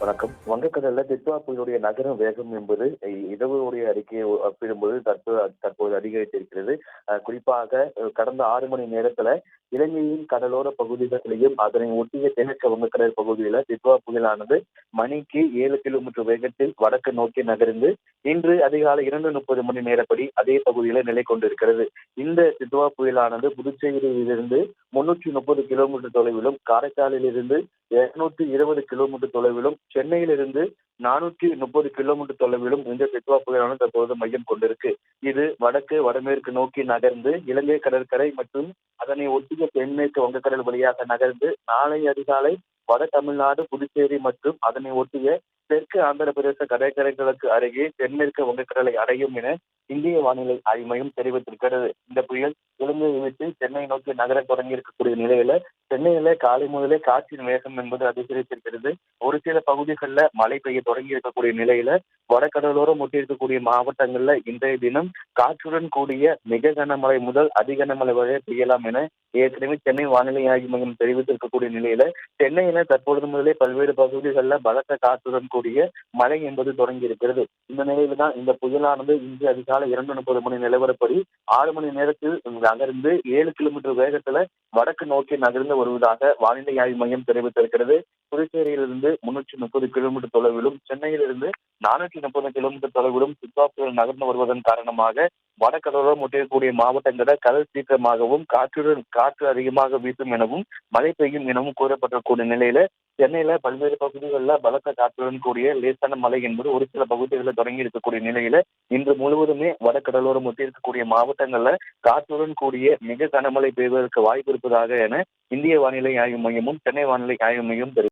வணக்கம். வங்கக்கடல்ல டிட்வா புயலுடைய நகரும் வேகம் என்பது இரவுடைய அறிக்கையை ஒப்பிடும்போது தற்போது தற்போது அதிகரித்திருக்கிறது. குறிப்பாக கடந்த ஆறு மணி நேரத்துல இலங்கையின் கடலோர பகுதிகளையும் அதனை ஒட்டிய தென்கிழக்கு வங்கக்கடல் பகுதியில டிட்வா புயலானது மணிக்கு ஏழு கிலோமீட்டர் வேகத்தில் வடக்கு நோக்கி நகர்ந்து இன்று அதிகாலை இரண்டு முப்பது மணி நேரப்படி அதே பகுதியில நிலை கொண்டிருக்கிறது. இந்த டிட்வா புயலானது புதுச்சேரியிலிருந்து முன்னூற்றி முப்பது கிலோமீட்டர் தொலைவிலும் காரைக்காலிலிருந்து இருநூற்றி இருபது கிலோமீட்டர் தொலைவிலும் சென்னையிலிருந்து நானூற்றி முப்பது கிலோமீட்டர் தொலைவிலும் இந்த பெட்வா புயலான தற்போது மையம் கொண்டிருக்கு. இது வடக்கு வடமேற்கு நோக்கி நகர்ந்து இலங்கை கடற்கரை மற்றும் அதனை ஒட்டிய தென்மேற்கு வங்கக்கடல் வழியாக நகர்ந்து நாளை அதிகாலை வட தமிழ்நாடு புதுச்சேரி மற்றும் அதனை ஒட்டிய தெற்கு ஆந்திர பிரதேச கடற்கரைகளுக்கு அருகே தென்மேற்கு வங்கக்கடலை அடையும் என இந்திய வானிலை ஆய்வு மையம் தெரிவித்திருக்கிறது. இந்த புயல் இலங்கையை விட்டு சென்னை நோக்கி நகர தொடங்கி இருக்கக்கூடிய நிலையில சென்னையில காலை முதலே காற்றின் வேகம் என்பது அதிகரித்திருக்கிறது. ஒரு சில பகுதிகளில் மழை பெய்ய தொடங்கி இருக்கக்கூடிய நிலையில வடகடலோரம் ஒட்டி இருக்கக்கூடிய மாவட்டங்கள்ல இன்றைய தினம் காற்றுடன் கூடிய மிக கனமழை முதல் அதிகனமழை வரை பெய்யலாம் என ஏற்கனவே சென்னை வானிலை ஆய்வு மையம் தெரிவித்திருக்கக்கூடிய நிலையில சென்னையில தற்பொழுது முதலே பல்வேறு பகுதிகளில் பலத்த காற்றுடன் கூடிய மழை என்பது தொடங்கி இருக்கிறது. இந்த நிலையில தான் இந்த புயலானது இன்று அதிகாலை இரண்டு முப்பது மணி நிலவரப்படி ஆறு மணி நேரத்தில் நகர்ந்து ஏழு கிலோமீட்டர் வேகத்துல வடக்கு நோக்கி நகர்ந்து வருவதாக வானிலை ஆய்வு மையம் தெரிவித்திருக்கிறது. புதுச்சேரியில் முப்பது கிலோமீட்டர் தொலைவிலும் சென்னையிலிருந்து நானூற்றி முப்பது கிலோமீட்டர் தொலைவிலும் சுற்றுலாத்துறை நகர்ந்து வருவதன் காரணமாக வடகடலோரம் ஒட்டியக்கூடிய மாவட்டங்களில் கடல் சீக்கிரமாகவும் காற்றுடன் காற்று அதிகமாக வீசும் எனவும் மழை பெய்யும் எனவும் கூறப்பட்டிருக்கூடிய நிலையில சென்னையில பல்வேறு பகுதிகளில் பலத்த காற்றுடன் கூடிய லேசான மழை என்பது ஒரு சில பகுதிகளில் தொடங்கி இருக்கக்கூடிய நிலையில இன்று முழுவதுமே வடகடலோரம் ஒட்டி இருக்கக்கூடிய மாவட்டங்கள்ல காற்றுடன் கூடிய மிக கனமழை பெய்வதற்கு வாய்ப்பு இருப்பதாக என இந்திய வானிலை ஆய்வு மையமும் சென்னை வானிலை ஆய்வு மையம் தெரிவித்தது